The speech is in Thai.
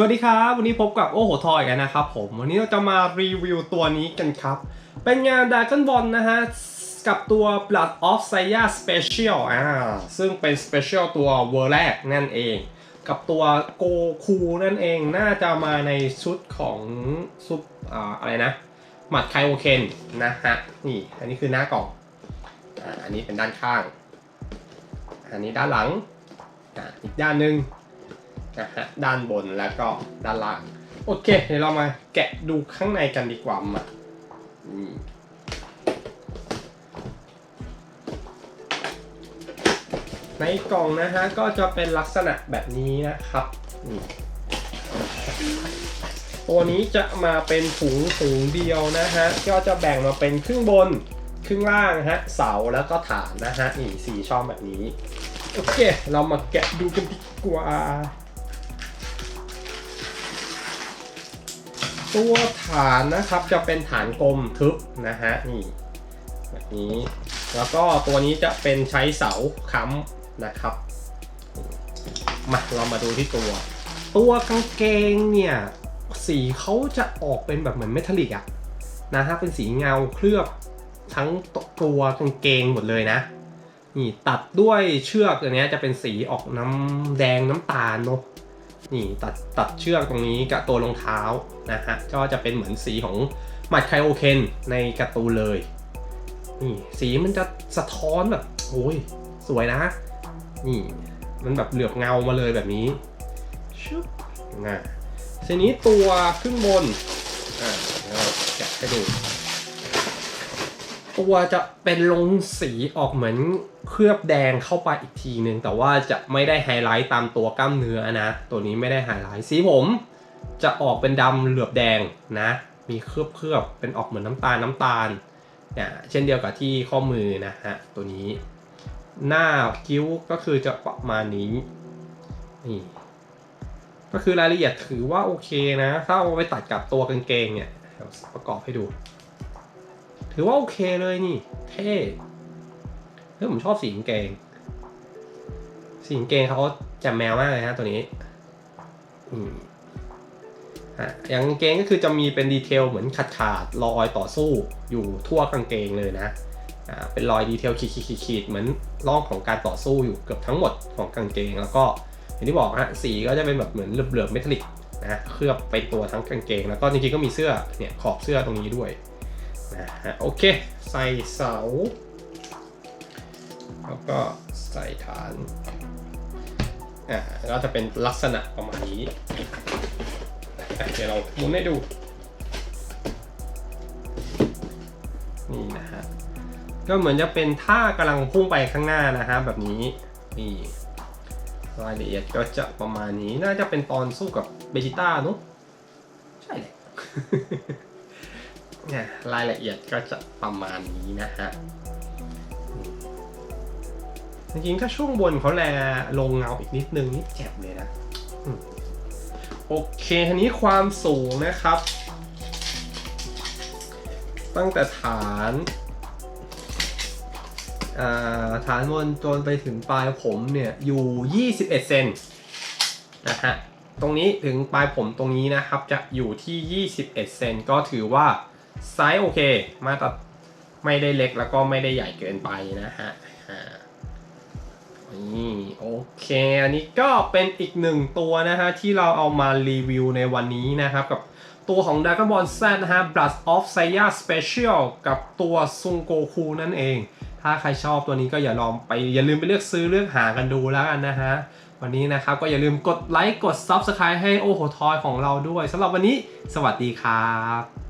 สวัสดีครับ วันนี้พบกับโอ้โหทอยกันนะครับผมวันนี้เราจะมารีวิวตัวนี้กันครับ เป็นงาน Dragon Ball นะฮะ กับตัว Blood of Saya Special อ่าซึ่งเป็น Special ตัวเวอร์แรกนั่นเอง กับตัวโกคูนั่นเองน่าจะมาในชุดของซุปอ่าอะไรนะหมัดไคโอเคนนะฮะนี่อันนี้คือหน้ากล่องอันนี้เป็นด้านข้าง อันนี้ด้านหลังออีกด้านหนึ่ง นะฮะด้านบนแล้วก็ด้านล่าง โอเค เดี๋ยวเรามาแกะดูข้างในกันดีกว่ามาอืมในกล่องนะฮะก็จะเป็นลักษณะแบบนี้นะครับนี่ตัวนี้จะมาเป็นถุงถุงเดียวนะฮะก็จะแบ่งมาเป็นครึ่งบนครึ่งล่างฮะเสาแล้วก็ฐานนะฮะนี่สี่ช่องแบบนี้ โอเค เรามาแกะดูกันดีกว่า ตัวฐานนะครับจะเป็นฐานกลมทึบนะฮะนี่แบบนี้ แล้วก็ตัวนี้จะเป็นใช้เสาค้ำนะครับมาเรามาดูที่ตัว ตัวกางเกงเนี่ยสีเขาจะออกเป็นแบบเหมือนเมทัลลิกอะนะฮะเป็นสีเงาเคลือบทั้งตัวกางเกงหมดเลยนะนี่ตัดด้วยเชือกตัวนี้จะเป็นสีออกน้ำแดงน้ำตาลเนาะ นี่ตัดตัดเชือกตรงนี้กับตัวรองเท้านะฮะก็จะเป็นเหมือนสีของมัดไคโอเคนในการ์ตูนเลยนี่สีมันจะสะท้อนแบบโอ้ยสวยนะ นี่มันแบบเหลือบเงามาเลยแบบนี้ชุบนะทีนี้ตัวขึ้นบนอ่าเดี๋ยวเราแกะให้ดู ตัวจะเป็นลงสีออกเหมือนเคลือบแดงเข้าไปอีกทีหนึ่งแต่ว่าจะไม่ได้ไฮไลท์ตามตัวกล้ามเนื้อนะ ตัวนี้ไม่ได้ไฮไลท์สีผม จะออกเป็นดำเหลือบแดงนะ มีเคลือบเคลือบๆเป็นออกเหมือนน้ำตาลน้ำตาลเนี่ยเช่นเดียวกับที่ข้อมือนะฮะตัวนี้ หน้าคิ้วก็คือจะประมาณนี้นี่ก็คือรายละเอียดถือว่าโอเคนะ ถ้าเอาไปตัดกับตัวกางเกงเนี่ยเดี๋ยวประกอบให้ดู ถือว่าโอเคเลยนี่ เท่เฮ้ยผมชอบสีกางเกง สีกางเกงเขาจ่มแมวมากเลยฮะตัวนี้ อืมอะอย่างกางเกงก็คือจะมีเป็นดีเทลเหมือนขาดขาดรอยต่อสู้อยู่ทั่วกางเกงเลยนะอ่าเป็นรอยดีเทลขีดขีดขีดๆเหมือนร่องของการต่อสู้อยู่เกือบทั้งหมดของกางเกง แล้วก็อย่างที่บอกฮะสีก็จะเป็นแบบเหมือนเหลือบๆเมทัลลิกนะเคลือบไปตัวทั้งกางเกง แล้วก็จริงๆก็มีเสื้อเนี่ยขอบเสื้อตรงนี้ด้วยะโอเค ใส่เสา แล้วก็ใส่ฐานอ่าก็จะเป็นลักษณะประมาณนี้ เดี๋ยวเราหมุนให้ดู นี่นะฮะ ก็เหมือนจะเป็นท่ากำลังพุ่งไปข้างหน้านะฮะแบบนี้ นี่รายละเอียดก็จะประมาณนี้ น่าจะเป็นตอนสู้กับเบจิต้าเนอะใช่แหละ เนี่ยรายละเอียดก็จะประมาณนี้นะฮะจริงๆ ถ้าช่วงบนเขาแลลงเงาอีกนิดนึงนี่แจ่มเลยนะโอเคทีนี้ความสูงนะครับ ตั้งแต่ฐานาฐานบนจนไปถึงปลายผมเนี่ยอยู่ 21 เซนนะฮะตรงนี้ถึงปลายผมตรงนี้นะครับจะอยู่ที่ 21 เซนก็ถือว่า ไซส์โอเค มาตรไม่ได้เล็กแล้วก็ไม่ได้ใหญ่เกินไปนะฮะอ่านี่โอเค อันนี้ก็เป็นอีกหนึ่งตัวนะฮะ ที่เราเอามารีวิวในวันนี้นะครับ กับตัวของ Dragon Ball Z นะฮะ Blood of Saya Special กับตัวซุงโกคูนั่นเอง ถ้าใครชอบตัวนี้ก็อย่าลองไปอย่าลืมไปเลือกซื้อเลือกหากันดูแล้วกันนะฮะ วันนี้นะครับก็อย่าลืมกดไลค์กด Subscribe ให้โอโหทอยของเราด้วยสำหรับวันนี้ สวัสดีครับ